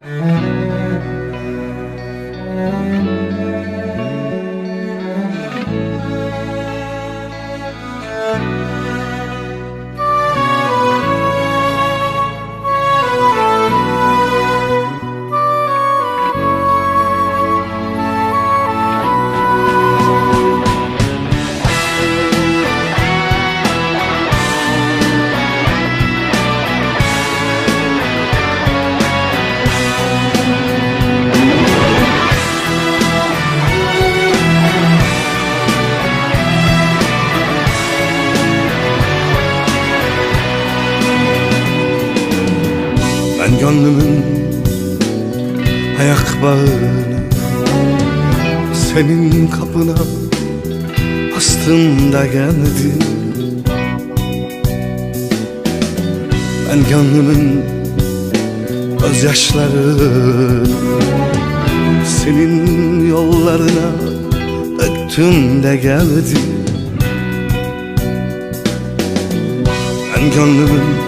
Ben gönlümün ayak bağını Senin kapına bastım da geldi. Ben gönlümün gözyaşlarını Senin yollarına döktüm de geldi. Ben gönlümün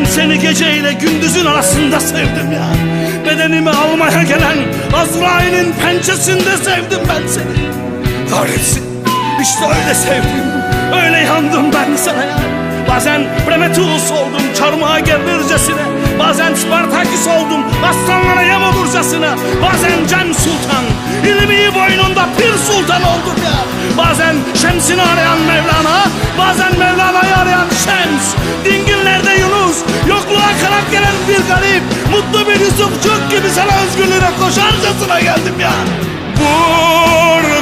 ben seni geceyle gündüzün arasında sevdim ya. Bedenimi almaya gelen Azrail'in pençesinde sevdim ben seni. Kahretsin. İşte öyle sevdim. Öyle yandım ben sana ya. Bazen Prometheus oldum çarmıha gerilircesine Bazen Spartaküs oldum aslanlara yem olurcasına. Bazen Cem Sultan ilmi boynunda Pir Sultan oldum ya. Bazen Şems'ini arayan Mevlana Bazen bir garip Mutlu bir Yusufçuk gibi sana özgürlüğüne koşarcasına geldim ya. Vurgun